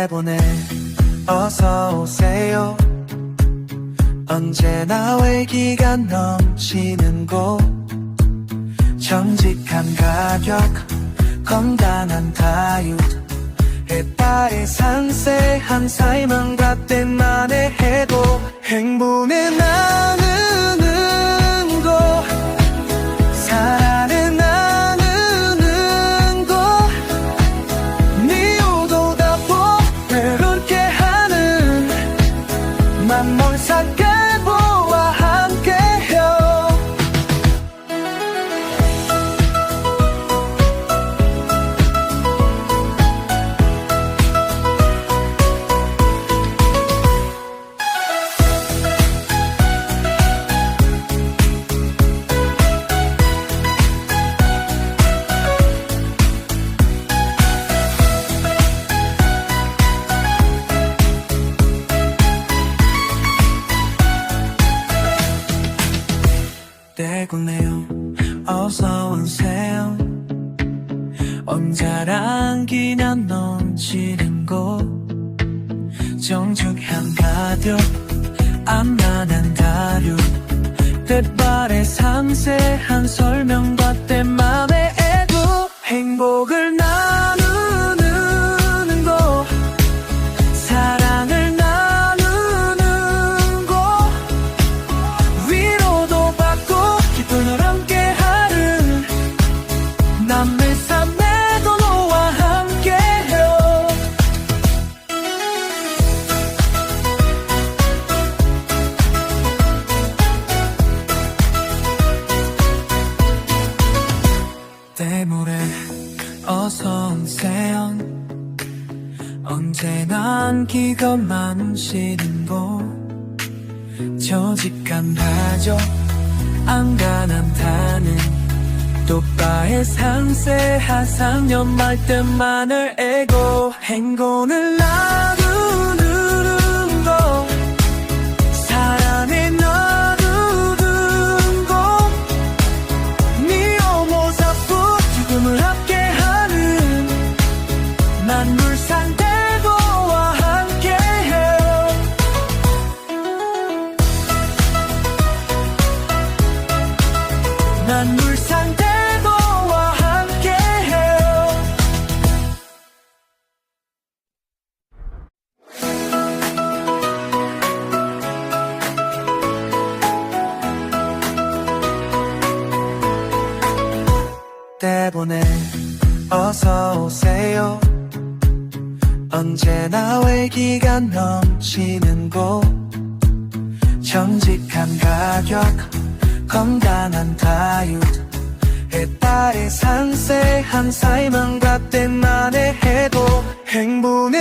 내보내. 어서 오세요. 언제나 외기가 넘치는 곳. 정직한 가격 건강한 다육 해파의 산세한 삶은 갓된 만에 해도 행복의 나 떼굴네요. 어서 오세요. 언제랑 기념 넘치는 곳? 정중한 가격 안만한 다류. 때발의 상세한 설명과 때맘의 애도 행복을 나 어서 오세요. 언제나 기가 많으시는 곳 조직한 가족 안간한 타는 똑바의 상세한 상념할 때만을 애고 행운을 나누 때보내. 어서 오세요. 언제나 외기가 넘치는 곳. 정직한 가격 건강한 다이어트 해바의 상세한 삶은과 때만에 해도 나는